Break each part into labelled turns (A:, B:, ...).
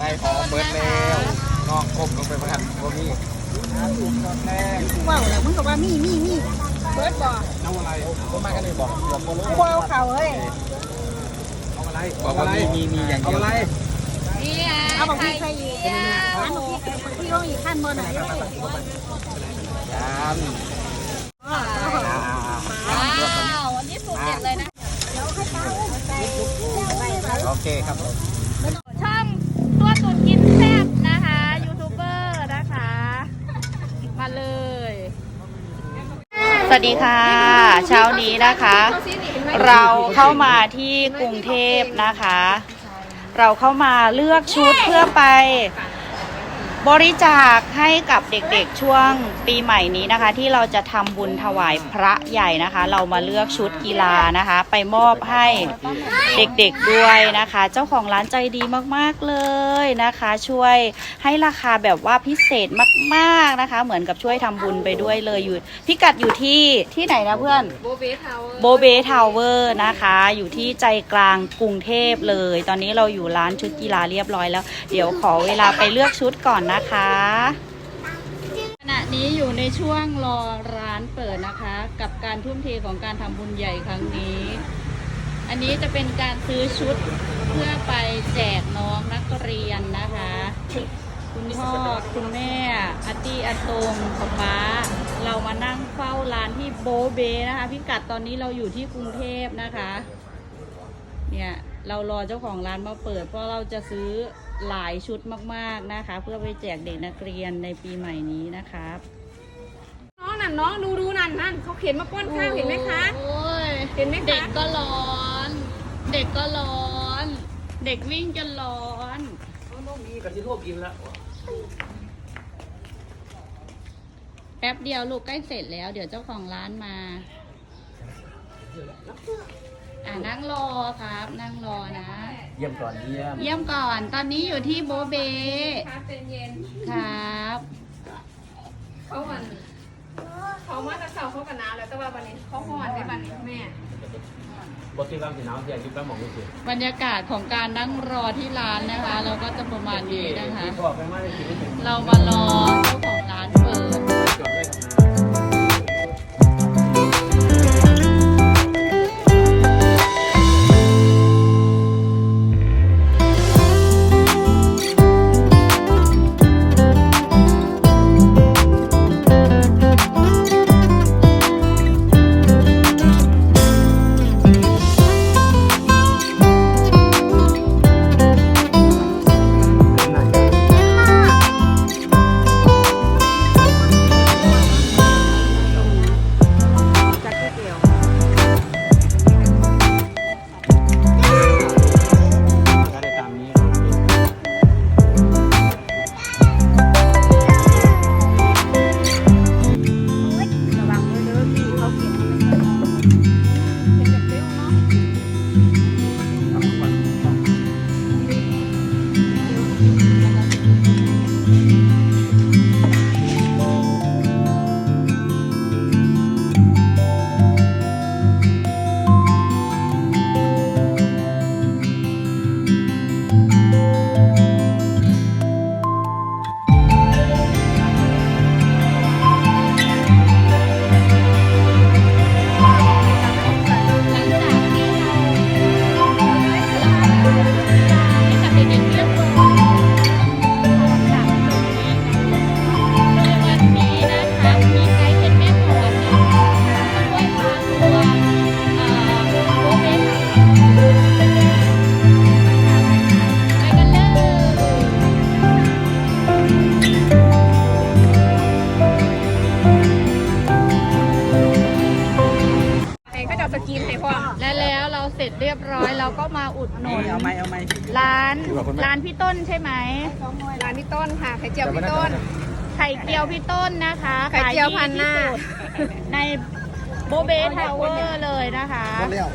A: ได้ของเบิร์ดแล้วนอกกบลงไปประทันพวกนี้ถูกตอนแรก
B: ว้าวแล้วมึงก็ว่ามีมีมีเบิดบ่
A: เอาอะไรก็มากันเลยบอกบอกโมโล
B: กูเอาเขาเอ้ย
A: เอาอะไรบอกว่ามีมีมีอย่างเดียวอะไร
C: นี่ไง
B: เอาบอกพี่ใครอีกอันบอกพี่พี่ลงอีกขั้นบนหน่อย
A: ยัน
C: ว้าววันนี้สูตรเด็ดเลยนะ
A: โอเคครับผม
C: วัสดีค่ะ เช้านี้นะคะ เราเข้ามาที่กรุงเทพนะคะ เราเข้ามาเลือกชุดเพื่อไป บริจาคให้กับเด็กๆช่วงปีใหม่นี้นะคะ ที่เราจะทำบุญถวายพระใหญ่นะคะ เรามาเลือกชุดกีฬานะคะ ไปมอบให้เด็กๆด้วยนะคะ เจ้าของร้านใจดีมากๆเลยนะคะ ช่วยให้ราคาแบบว่าพิเศษมากๆนะคะ เหมือนกับช่วยทำบุญไปด้วยเลยอยู่พิกัดอยู่ที่ที่ไหนนะเพื่อน
B: โบเบทาว
C: โบเบทาวเวอร์นะคะ อยู่ที่ใจกลางกรุงเทพเลย ตอนนี้เราอยู่ร้านชุดกีฬาเรียบร้อยแล้ว เดี๋ยวขอเวลาไปเลือกชุดก่อนนะคะ ขณะนี้อยู่ในช่วงรอร้านเปิดนะคะ กับการทุ่มเทของการทำบุญใหญ่ครั้งนี้ อันนี้จะเป็นการซื้อชุดเพื่อไปแจกน้องนักเรียนนะคะ คุณพ่อคุณแม่อาตี้อาตงป๊าป๊าเรามานั่งเฝ้าร้านที่โบเบนะคะ พิกัดตอนนี้เราอยู่ที่กรุงเทพนะคะ เนี่ยเรารอเจ้าของร้านมาเปิดเพราะเราจะซื้อ หลายชุดมากๆนะคะ เพื่อไปแจกเด็กนักเรียนในปีใหม่นี้นะครับ
B: น้องนั่นน้องดูดูนั่นนั่นเขาเขียนมาป้อนข้าวเห็นไหมคะ
C: โอ้ย
B: เห็นไหมคะ
C: เด็กก็ร้อน เด็กก็ร้อน เด็กวิ่งจนร้อน
A: มีกะทิทั่วกินแล้ว
C: แป๊บเดียวลูกใกล้เสร็จแล้ว เดี๋ยวเจ้าของร้านมาอ่านั่งรอครับ นั่งรอนะ
A: เยี่ยมก่อนเยี่ยม
C: เยี่ยมก่อน ตอนนี้อยู่ที่โบเบ
B: คาเป็นเย็น
C: ครับ
B: เขาวันเขามาแต่เช้าเขากันหนาวแล้วแต่ว่าวันนี้เขาห่อนได้บันนี้แม่
A: บทที่ร่างสีหนาวเสียยุบแล้วมองไม่เสีย
C: บรรยากาศของการนั่งรอที่ร้านนะคะ เราก็จะประมาณนี้นะคะ
A: ที่บอกไปว่าได้กินไม่ถึง
C: เรามารอเจ้าของร้านเปิด
A: จบได้
B: อยเรา
C: ก็มาอุดหนุน
A: เอาไหมเอาไหม
C: ร้านร้านพี่ต้นใช่ไหม
B: ร้านพี่ต้นค่ะไข่เจียวพี่ต้น
C: ไข่เจียวพี่ต้นนะคะ
B: ไข่เจียวพันหน้า
C: ขยดีที่สุดในโบเบทาวเวอร์เลยนะคะ
A: แล้ว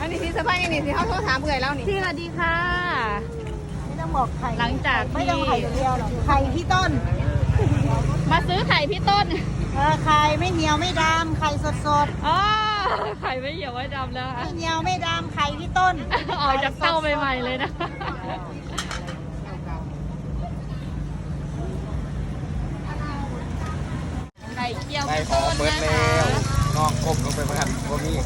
B: อันนี้ที่สะพายอันนี้ที่เขาโทรถามเอื่อยแล้วนี่
C: พี่สวัสดีค่ะ
B: ไม่ต้องบอกไข่
C: หลังจาก
B: ไม่
C: ที่
B: ต้องไข่เดียวหรอกไข่พี่ต้น
C: มาซื้อไข่พี่ต้น
B: เออไข่ไม่เหนียวไม่ดำไข่สดสด
C: อ๋อ ไข่ไม่เหี่ยวไม่ดำแล้วคะ
B: เหี่ยวไม่ดำไข่พี่ต้น
C: ออกจากเต้าใหม่ๆเลยนะไข่
A: เกี่ยวได้
C: ขอ
A: เบิ
C: ร์ดแล้
A: วนองกบลงไปประกันพวกนี้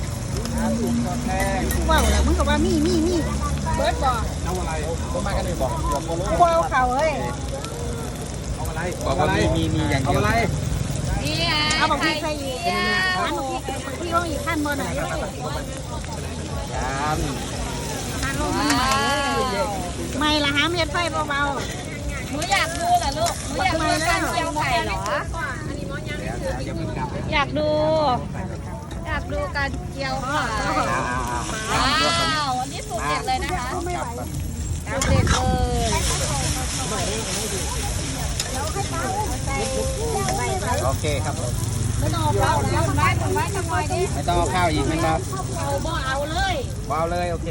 D: ว้าวแล้วมึงกับว่ามีมีมี
B: เบิร์ดบอก
A: เอาอะไรก็มากันเลยบอกบอก
D: เขาเข่าเฮ้ย
A: เอาอะไรบอกว่ามีมีมีอย่างเดียว
C: นี่ไง
D: เอาบอกพี่ใส่อีกอันบอกพี่พี่ลงอีกขั้นบนหน่อย
A: ยาม
D: ขั้นลงมันใหมไม่ละห้ามเฮ็ดไฟเบา
C: หนูอยากดูเหรอลูกหนูอยากดูการเจียวไข่เหรอ
B: อยา
A: ก
C: ดู อยากดูการเจียวไข่
A: ว้า
C: วอันนี้สูตรเด็ดเลยนะคะสูตรเด็ดเลย
A: โอเคครับผม
D: ไม่ต้องเอาข้าแล้ว
B: ไม้ผมไม้ทำไมดิ
A: ไม่ต้องเอาข้าวอีกไหมครับ
D: เอาบ่เอาเลย
A: ว้าเลยโอเค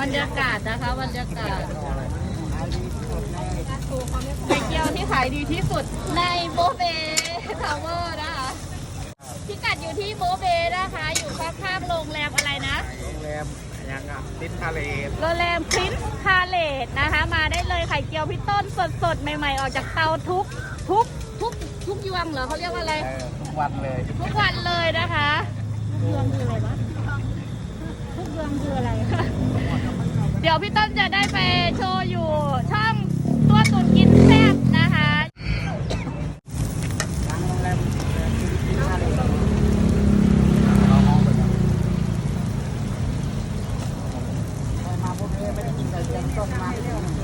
C: บรรยากาศนะคะบรรยากาศไข่เจียวที่ขายดีที่สุดในโบเบทาวเวอร์นะคะพิกัดอยู่ที่โบเบนะคะ อยู่ข้างๆโรงแรมอะไรนะ
A: โรงแรม ยังอะติดทะเล
C: โรงแรมพรินซ์คาเลตนะคะ มาได้เลยไข่เจียวพี่ต้นสดๆ ใหม่ๆ ออกจากเตาทุกทุกทุกทุกยวงเหรอเขาเรียกว่าอะไร
A: เออทุกวันเลย
C: ทุกวันเลยนะคะ
D: เรืองคืออะไรวะทุกเรืองคืออะไร
C: เดี๋ยวพี่ต้นจะได้ไปโชว์อยู่ช่องตัวตุนกินแซ่บนะคะ
A: ทางโรงแรมติดทะเลเรามองไปก่อนมาพวกนี้ไม่ได้กินไก่เจียวต้มมา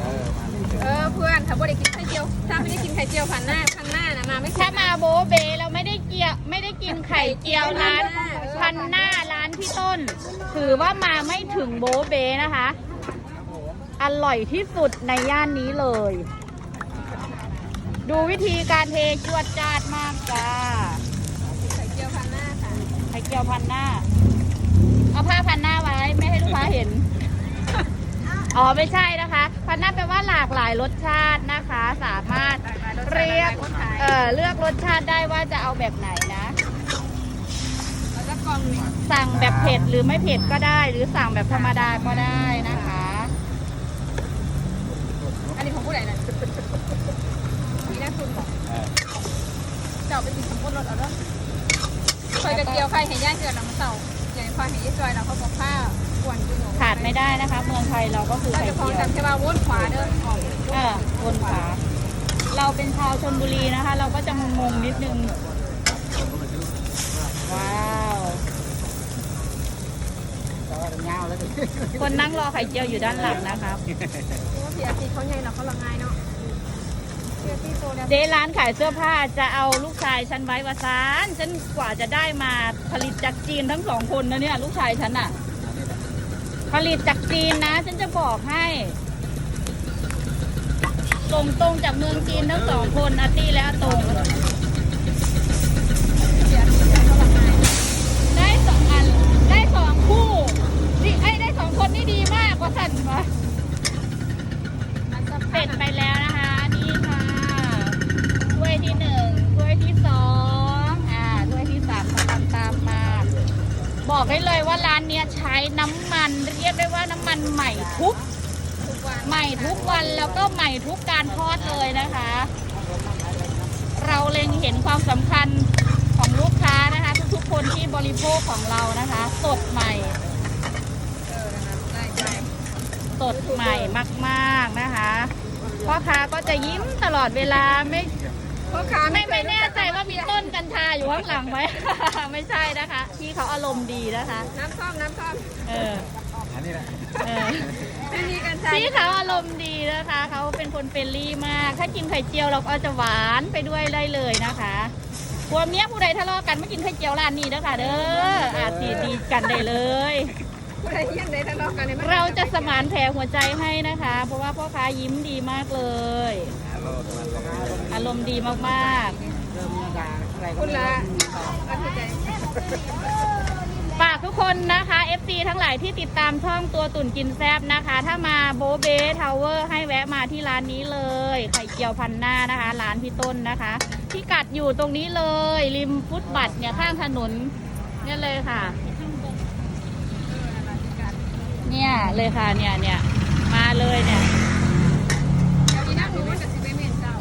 A: เออมา
B: เออเพื่อนถ้าบ่ได้กินไข่เจียวถ้าไม่ได้กินไข่เจียวพันหน้าพันหน้านะมาไม่
C: ถ้ามาโบเบเราไม่ได้เกียวไม่ได้กินไข่ เจียวร้านพันหน้าร้านพี่ต้น ถือว่ามาไม่ถึงโบเบนะคะ อร่อยที่สุดในย่านนี้เลย ดูวิธีการเทจวดจาดมากจ้า
B: ไข่เจียวพันหน้าค่ะ
C: ไข่เจียวพันหน้า เอาผ้าพันหน้าไว้ไม่ให้ลูกค้าเห็นอ๋อไม่ใช่นะคะ พันหน้าแปลว่าหลากหลายรสชาตินะคะ สามารถเรียกเอ่อเลือกรสชาติได้ว่าจะเอาแบบไหน สั่งแบบเผ็ดหรือไม่เผ็ดก็ได้ หรือสั่งแบบธรรมดาก็ได้นะคะ
B: อันนี้ของผู้ใดน่ะมีนักซุนบอกเจ้าไปกินสมบูรณ์รถเอาเด้อเคยกระเจียวไข่เห็นย่างเจือน้ำเต่าอย่างควายเห็นยี่จอยเราเขาบอกข้าวกวนอยู่
C: ขาดไม่ได้นะคะ เมืองไทยเราก็คือ
B: เรา
C: ไข่
B: จะพอ
C: เจียว
B: จำแค่ว่าวนขวาเด้อออก
C: เออวนขาเราเป็นชาวชนบุรีนะคะ เราก็จะงงๆนิดนึงว้า วคนนั่งรอไข่เจียวอยู่ด้านหลังนะครับ
B: ว่าเพียตีเขาใหญ่เราเขาละง่ายเนาะเพียตีโตแล้ว
C: เจ๊ร้านขายเสื้อผ้าจะเอาลูกชายฉันไว้วาซานฉันกว่าจะได้มาผลิตจากจีนทั้งสองคนนะเนี่ย ลูกชายฉันอะผลิตจากจีนนะ ฉันจะบอกให้ส่งตรงจากเมืองจีนทั้งสองคนอาตี้และอาตง
B: เพียตีเขาละง่าย
C: ได้สองอัน ได้สองคู่นี่ไอ้ยได้สอง คนนี่ดีมากกว่าสั่นวะ
B: มันจะ
C: เสร็จไปแล้วนะคะ นี่ค่ะถ้วยที่หนึ่งถ้วยที่สองอ่าถ้วยที่สามกำลังตามมา บอกได้เลยว่าร้านเนี้ยใช้น้ำมันเรียกได้ว่าน้ำมันใหม่ทุกใหม่ทุกวันแล้วก็ใหม่ทุกการทอดเลยนะคะ เราเล็งเห็นความสำคัญของลูกค้านะคะ ทุกๆคนที่บริโภคของเรานะคะ สดใหม่
B: เออนะคะได้ได้
C: สดใหม่มากๆนะคะพ่อค้าก็จะยิ้มตลอดเวลาไม่
B: พ่อค้า
C: ไม่ไม่แน่ใจว่ามีต้นกัญชาอยู่ข้างหลังไหม ไม่ใช่นะคะพี่เขาอารมณ์ดีนะคะ
B: น้ำท่อมน้ำท่อม
C: เออ
A: อันนี้แหละ
C: เออ
B: ไม่มีกันใช้
C: พี่เขาอารมณ์ดีนะคะเขาเป็นคนเฟรนลี่มาก ถ้ากินไข่เจียวเราก็จะหวานไปด้วยได้เลยนะคะผัวเมียผู้ใดทะเลาะกันไม่กินไข่เจียวร้านนี้นะคะเด้ออาตีดีกันได้เลย
B: ผู้ใดยังได้ทะเลาะกันเนี่ยมัน
C: เราจะสมานแผลหัวใจให้นะคะ เพราะว่าพ่อค้ายิ้มดีมากเลย อารมณ์ดีมากๆ
B: คุณละอันที่ใจ
C: ฝากทุกคนนะคะ FC ทั้งหลายที่ติดตามช่องตัวตุ่นกินแซบนะคะ ถ้ามาโบเบทาวเวอร์ให้แวะมาที่ร้านนี้เลย ไข่เจียวพันหน้านะคะ ร้านพี่ต้นนะคะที่กัดอยู่ตรงนี้เลย ริมฟุตบัตเนี่ยข้างถนนเนี่ยเลยค่ะ เนี่ยเลยค่ะเนี่ยเนี่ยมาเลยเนี่ย
B: เดี๋ยวนี้นั่งรู้ว่าจะสิไปเมนเจ้า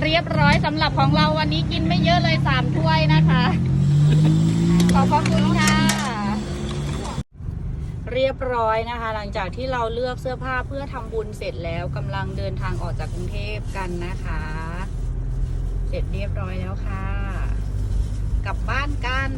C: เรียรียบร้อยสำหรับของเราวันนี้กินไม่เยอะเลยสามถ้วยนะคะ ขอบพระคุณค่ะ เรียบร้อยนะคะ หลังจากที่เราเลือกเสื้อผ้าเพื่อทำบุญเสร็จแล้วกำลังเดินทางออกจากกรุงเทพกันนะคะ เสร็จเรียบร้อยแล้วค่ะ กลับบ้านกัน